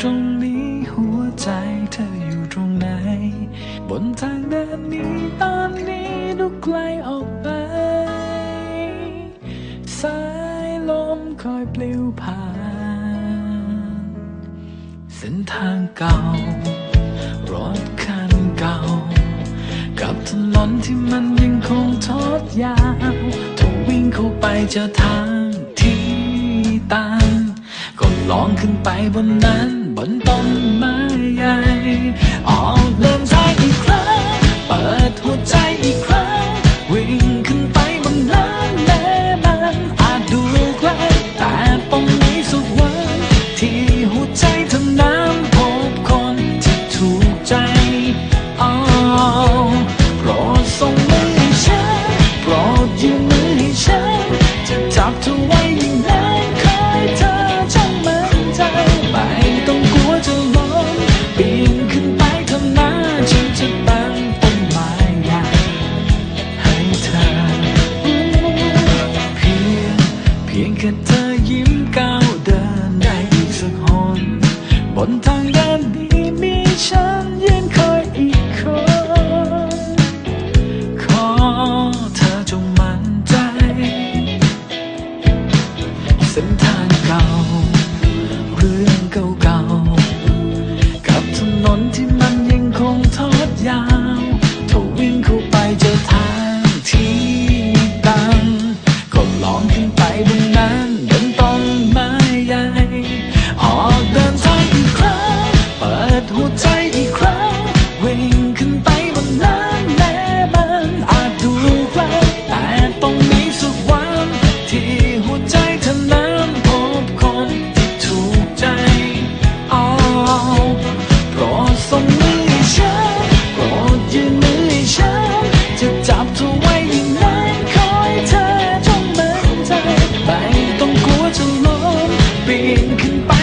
ตรงนี้หัวใจเธออยู่ตรงไหน บนทางเดินนี้ตอนนี้ดูไกลออกไป สายลมคอยปลิวผ่าน เส้นทางเก่า รถคันเก่า กับถนนที่มันยังคงทอดยาวถ้าวิ่งเข้าไปเจอทางที่ตันก็ลองขึ้นไปบนนั้น บนต้นไม้ใหญ่ ออกเดินทางอีกครั้ง เปิดหัวใจอีกครั้ง วิ่งขึ้นไปบนนั้นแม้มันอาจดูไกลแต่ต้องมีสักวันที่หัวใจเธอนั้นพบคนที่ถูกใจอ๋อโปรดส่งมือให้ฉันโปรดยืมมือให้ฉันจะจับเธอไว้ยิ่งนาน แค่เธอยิ้มก้าวเดินได้อีกสักหนบนทางเดินนี้มีฉันยืนคอยอีกคน ขอเธอจงมั่นใจ เส้นทางเก่า เรื่องเก่าๆ กับถนนที่มันยังคงทอดยาวถ้าวิ่งเข้าไปจะทาง can buy.